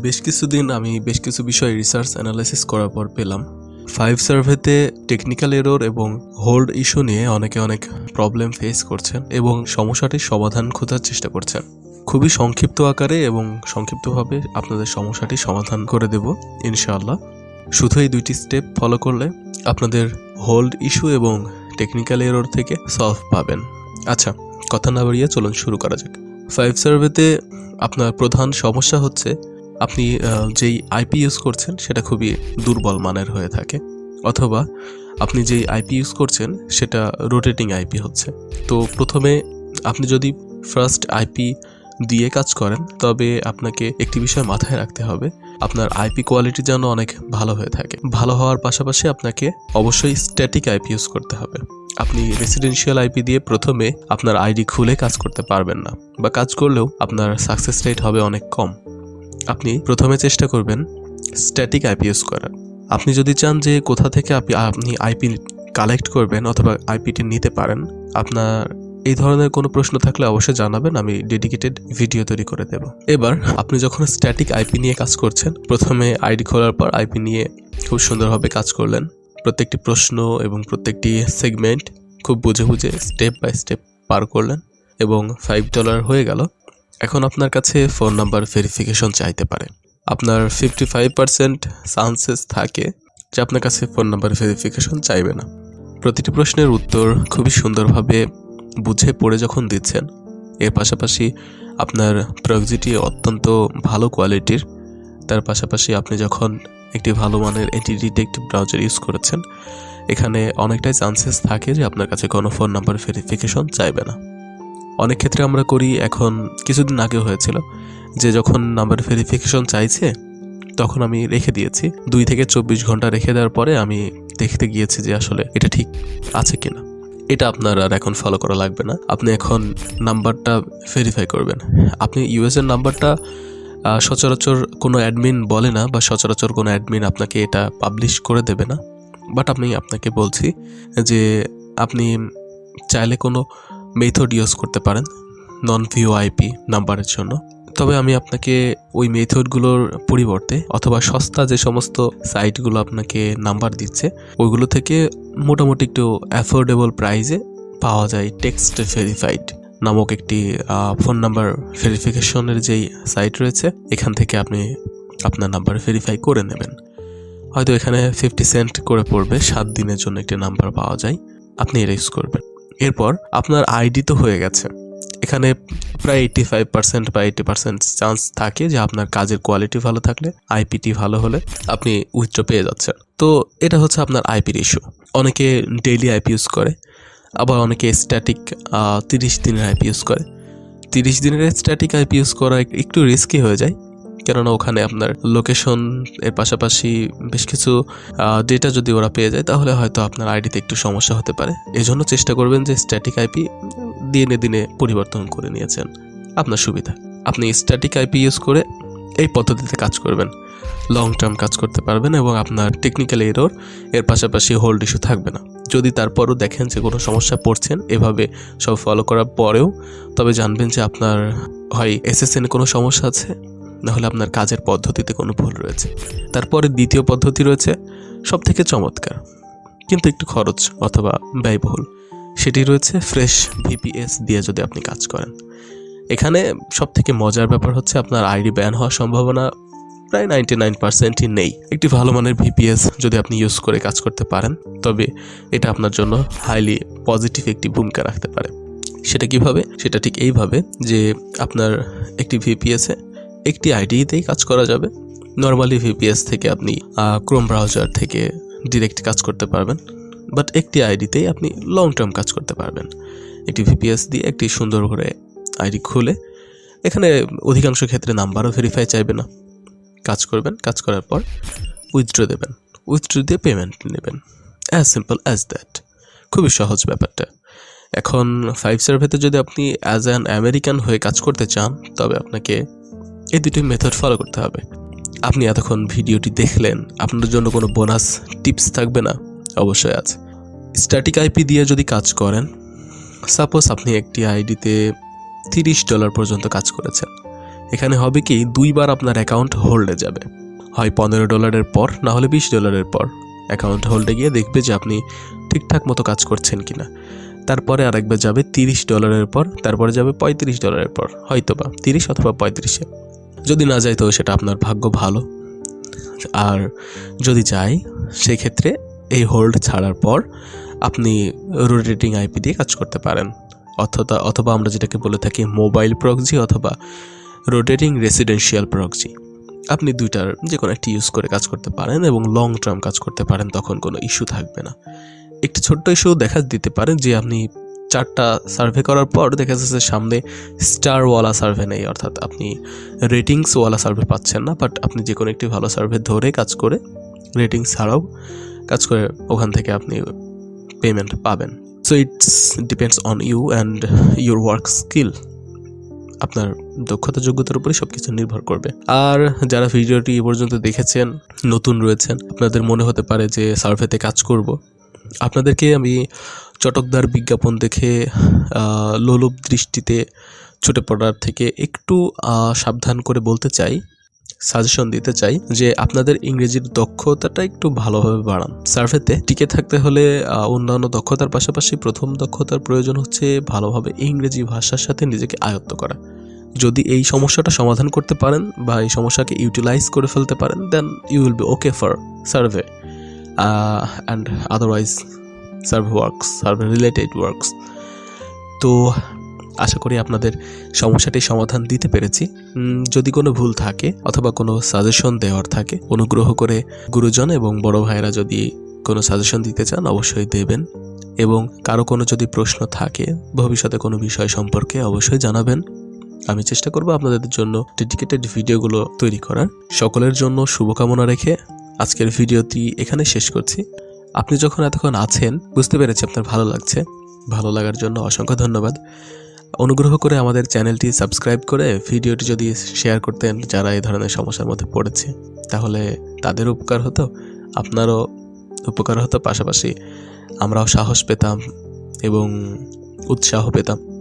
বেশ কিছুদিন আমি বেশ কিছু বিষয় রিসার্চ অ্যানালাইসিস করার পর পেলাম। ফাইভ সার্ভেতে টেকনিক্যাল এরর এবং হোল্ড ইস্যু নিয়ে অনেকে অনেক প্রবলেম ফেস করছেন এবং সমস্যাটির সমাধান খোঁজার চেষ্টা করছেন। খুবই সংক্ষিপ্ত আকারে এবং সংক্ষিপ্তভাবে আপনাদের সমস্যাটি সমাধান করে দেব, ইনশাআল্লাহ। শুধু এই দুইটি স্টেপ ফলো করলে আপনাদের হোল্ড ইস্যু এবং টেকনিক্যাল এরর থেকে সলভ পাবেন। আচ্ছা কথা না বাড়িয়ে চলুন শুরু করা যাক। ফাইভ সার্ভেতে আপনার প্রধান সমস্যা হচ্ছে আপনি যেই আইপি ইউজ করছেন সেটা খুবই দুর্বল মানের হয়ে থাকে, অথবা আপনি যেই আইপি ইউজ করছেন সেটা রোটেটিং আইপি হচ্ছে। তো প্রথমে আপনি যদি ফার্স্ট আইপি দিয়ে কাজ করেন, তবে আপনাকে একটি বিষয় মাথায় রাখতে হবে, আপনার আইপি কোয়ালিটি যেন অনেক ভালো হয়ে থাকে। ভালো হওয়ার পাশাপাশি আপনাকে অবশ্যই স্ট্যাটিক আইপি ইউজ করতে হবে। আপনি রেসিডেন্সিয়াল আইপি দিয়ে প্রথমে আপনার আইডি খুলে কাজ করতে পারবেন না, বা কাজ করলেও আপনার সাকসেস রেট হবে অনেক কম। আপনি প্রথমে চেষ্টা করবেন স্ট্যাটিক আইপি ইউজ করার। আপনি যদি চান যে কোথা থেকে আপনি আপনি আইপি কালেক্ট করবেন অথবা আইপিটি নিতে পারেন, আপনার এই ধরনের কোনো প্রশ্ন থাকলে অবশ্যই জানাবেন, আমি ডেডিকেটেড ভিডিও তৈরি করে দেব। এবার আপনি যখন স্ট্যাটিক আইপি নিয়ে কাজ করছেন, প্রথমে আইডি খোলার পর আইপি নিয়ে খুব সুন্দরভাবে কাজ করলেন। প্রত্যেকটি প্রশ্ন এবং প্রত্যেকটি সেগমেন্ট খুব বুঝে বুঝে স্টেপ বাই স্টেপ পার করলেন এবং ফাইভ ডলার হয়ে গেল। এখন আপনার কাছে ফোন নাম্বার ভেরিফিকেশন চাইতে পারে। আপনার ফিফটি ফাইভ পার্সেন্ট চান্সেস থাকে যে আপনার কাছে ফোন নাম্বার ভেরিফিকেশন চাইবে না। প্রতিটি প্রশ্নের উত্তর খুবই সুন্দরভাবে বুঝে পড়ে যখন দিচ্ছেন। এর পাশাপাশি আপনার প্রক্সিটি অত্যন্ত ভালো কোয়ালিটির তার পাশাপাশি আপনি যখন একটি ভালো মানের এন্টি ডিটেক্টিভ ব্রাউজার ইউজ করেছেন, এখানে অনেকটাই চান্সেস থাকে যে আপনার কাছে কোনো ফোন নাম্বার ভেরিফিকেশন চাইবে না। অনেক ক্ষেত্রে আমরা করি, এখন কিছুদিন আগে হয়েছিল যে যখন নাম্বার ভেরিফিকেশন চাইছে, তখন আমি রেখে দিয়েছি। দুই থেকে চব্বিশ ঘণ্টা রেখে দেওয়ার পরে আমি দেখতে গিয়েছি যে আসলে এটা ঠিক আছে কিনা। এটা আপনার আর এখন ফলো করা লাগবে না। আপনি এখন নাম্বারটা ভেরিফাই করবেন। আপনি ইউএস এর নাম্বারটা সচরাচর কোনো অ্যাডমিন বলে না বা সচরাচর কোনো অ্যাডমিন আপনাকে এটা পাবলিশ করে দেবে না। বাট আমি আপনাকে বলছি যে আপনি চাইলে কোনো মেথড ইউজ করতে পারেন নন ভিও আইপি নাম্বারের জন্য। তবে আমি আপনাকে ওই মেথডগুলোর পরিবর্তে অথবা সস্তা যে সমস্ত সাইটগুলো আপনাকে নাম্বার দিচ্ছে, ওইগুলো থেকে মোটামুটি একটু অ্যাফোর্ডেবল প্রাইসে পাওয়া যায় টেক্সট ভেরিফাইড নামক একটি ফোন নাম্বার ভেরিফিকেশনের যেই সাইট রয়েছে, এখান থেকে আপনি আপনার নাম্বার ভেরিফাই করে নেবেন। হয়তো এখানে ফিফটি সেন্ট করে পড়বে, সাত দিনের জন্য একটি নাম্বার পাওয়া যায়, আপনি এটা ইউজ করবেন। এরপর আপনার আইডি তো হয়ে গেছে। এখানে প্রায় এইটি ফাইভ পার্সেন্ট বা এইটি পার্সেন্ট চান্স থাকে যে আপনার কাজের কোয়ালিটি ভালো থাকলে আইপিটি ভালো হলে আপনি উইথড্র পেয়ে যাচ্ছেন। তো এটা হচ্ছে আপনার আইপির ইস্যু অনেকে ডেইলি আইপি ইউজ করে, আবার অনেকে স্ট্যাটিক তিরিশ দিনের আইপি ইউজ করে। তিরিশ দিনের স্ট্যাটিক আইপি ইউজ করা একটু রিস্কি হয়ে যায় কেননা ওখানে আপনার লোকেশন এর পাশাপাশি বেশ কিছু ডেটা যদি ওরা পেয়ে যায়, তাহলে হয়তো আপনার আইডিতে একটু সমস্যা হতে পারে। এজন্য চেষ্টা করবেন যে স্ট্যাটিক আইপি দিনে দিনে পরিবর্তন করে নিয়েছেন। আপনার সুবিধা। আপনি স্ট্যাটিক আইপি ইউজ করে এই পদ্ধতিতে কাজ করবেন। লং টার্ম কাজ করতে পারবেন এবং আপনার টেকনিক্যাল এরর এর পাশাপাশি হোল্ড ইস্যু থাকবে না। যদি তারপরও দেখেন যে কোনো সমস্যা পড়ছেন, এভাবে সব ফলো করার পরেও তবে জানবেন যে আপনার হয় এসএসএন কোনো সমস্যা আছে? নাহলে আপনার কাজের পদ্ধতিতে কোনো ভুল রয়েছে। তারপরে দ্বিতীয় পদ্ধতি রয়েছে সব থেকে চমৎকার, কিন্তু একটু খরচ অথবা ব্যয়বহুল। সেটি রয়েছে ফ্রেশ ভিপিএস দিয়ে যদি আপনি কাজ করেন। এখানে সব থেকে মজার ব্যাপার হচ্ছে আপনার আইডি ব্যান হওয়ার সম্ভাবনা প্রায় নাইনটি নাইন পার্সেন্টই নেই। একটি ভালো মানের ভিপিএস যদি আপনি ইউজ করে কাজ করতে পারেন, তবে এটা আপনার জন্য হাইলি পজিটিভ একটি ভূমিকা রাখতে পারে। সেটা কীভাবে? সেটা ঠিক এইভাবে যে আপনার একটি ভিপিএসে একটি আইডিতেই কাজ করা যাবে। নর্মালি ভিপিএস থেকে আপনি ক্রোম ব্রাউজার থেকে ডিরেক্ট কাজ করতে পারবেন বাট একটি আইডিতেই আপনি লং টার্ম কাজ করতে পারবেন। একটি ভিপিএস দিয়ে একটি সুন্দর করে আইডি খুলে, এখানে অধিকাংশ ক্ষেত্রে নাম্বারও ভেরিফাই চাইবে না। কাজ করবেন, কাজ করার পর উইথড্র দেবেন। উইথড্র দিয়ে পেমেন্ট নেবেন। অ্যাজ সিম্পল অ্যাজ দ্যাট খুবই সহজ ব্যাপারটা। এখন ফাইভ স্টার সার্ভেতে যদি আপনি অ্যাজ অ্যান আমেরিকান হয়ে কাজ করতে চান, তবে আপনাকে এই দুটি মেথড ফলো করতে হবে। আপনি এতক্ষণ ভিডিওটি দেখলেন আপনার জন্য কোনো বোনাস টিপস থাকবে না। অবশ্যই আছে। স্ট্যাটিক আইপি দিয়ে যদি কাজ করেন সাপোজ আপনি একটি আইডিতে তিরিশ ডলার পর্যন্ত কাজ করেছেন। এখানে হবে কি, দুইবার আপনার অ্যাকাউন্ট হোল্ডে যাবে। হয় পনেরো ডলারের পর, না হলে বিশ ডলারের পর। অ্যাকাউন্ট হোল্ডে গিয়ে দেখবে যে আপনি ঠিকঠাক মতো কাজ করছেন কিনা। তারপরে আরেকবার যাবে তিরিশ ডলারের পর, তারপরে যাবে পঁয়ত্রিশ ডলারের পর। হয়তো বা তিরিশ অথবা পঁয়ত্রিশে। যদি না যায় তো সেটা আপনার ভাগ্য ভালো। আর যদি যায় সেক্ষেত্রে এই হোল্ড ছাড়ার পর আপনি রোটেটিং আইপি দিয়ে কাজ করতে পারেন। অথবা অথবা আমরা যেটাকে বলে থাকি মোবাইল প্রক্সি অথবা রোটেটিং রেসিডেন্সিয়াল প্রক্সি আপনি দুইটার যে কোনো একটি ইউজ করে কাজ করতে পারেন এবং লং টার্ম কাজ করতে পারেন, তখন কোনো ইস্যু থাকবে না। একটি ছোট্ট ইস্যু দেখা দিতে পারে যে আপনি চারটা সার্ভে করার পর দেখা যাচ্ছে সামনে স্টারওয়ালা সার্ভে নেই, অর্থাৎ আপনি রেটিংসওয়ালা সার্ভে পাচ্ছেন না বাট আপনি যে কোনো একটি ভালো সার্ভে ধরে কাজ করে রেটিংস ছাড়াও কাজ করে ওখান থেকে আপনি পেমেন্ট পাবেন। So it's depends on you and your work skill আপনার দক্ষতা, যোগ্যতার উপরে সব কিছু নির্ভর করবে। আর যারা ভিডিওটি এ পর্যন্ত দেখেছেন, নতুন রয়েছেন, আপনাদের মনে হতে পারে যে সার্ভেতে কাজ করব। আপনাদেরকে আমি চটকদার বিজ্ঞাপন দেখে লোলুপ দৃষ্টিতে ছুটে পড়ার থেকে একটু সাবধান করে বলতে চাই সাজেশন দিতে চাই যে আপনাদের ইংরেজির দক্ষতাটা একটু ভালোভাবে বাড়ান। সার্ভেতে টিকে থাকতে হলে অন্যান্য দক্ষতার পাশাপাশি প্রথম দক্ষতার প্রয়োজন হচ্ছে ভালোভাবে ইংরেজি ভাষার সাথে নিজেকে আয়ত্ত করা। যদি এই সমস্যাটা সমাধান করতে পারেন বা এই সমস্যাকে ইউটিলাইজ করে ফেলতে পারেন then you will be okay for survey and otherwise survey works, survey related works. তো আশা করি আপনাদের সমস্যাটি সমাধান দিতে পেরেছি। যদি কোনো ভুল থাকে অথবা কোনো সাজেশন দেওয়ার থাকে, অনুগ্রহ করে গুরুজন এবং বড় ভাইরা যদি কোনো সাজেশন দিতে চান অবশ্যই দেবেন এবং কারও কোনো যদি প্রশ্ন থাকে, ভবিষ্যতে কোনো বিষয় সম্পর্কে অবশ্যই জানাবেন। আমি চেষ্টা করব আপনাদের জন্য ডেডিকেটেড ভিডিওগুলো তৈরি করার। সকলের জন্য শুভকামনা রেখে আজকের ভিডিওটি এখানে শেষ করছি। আপনি যখন এতক্ষণ আছেন, বুঝতে পেরেছি আপনার ভালো লাগছে। ভালো লাগার জন্য অসংখ্য ধন্যবাদ। অনুগ্রহ করে আমাদের চ্যানেলটি সাবস্ক্রাইব করে ভিডিওটি যদি শেয়ার করতেন যারা এই ধরনের সমস্যার মধ্যে পড়েছে, তাহলে তাদের উপকার হতো, আপনারও উপকার হতো। পাশাপাশি আমরাও সাহস পেতাম এবং উৎসাহ পেতাম।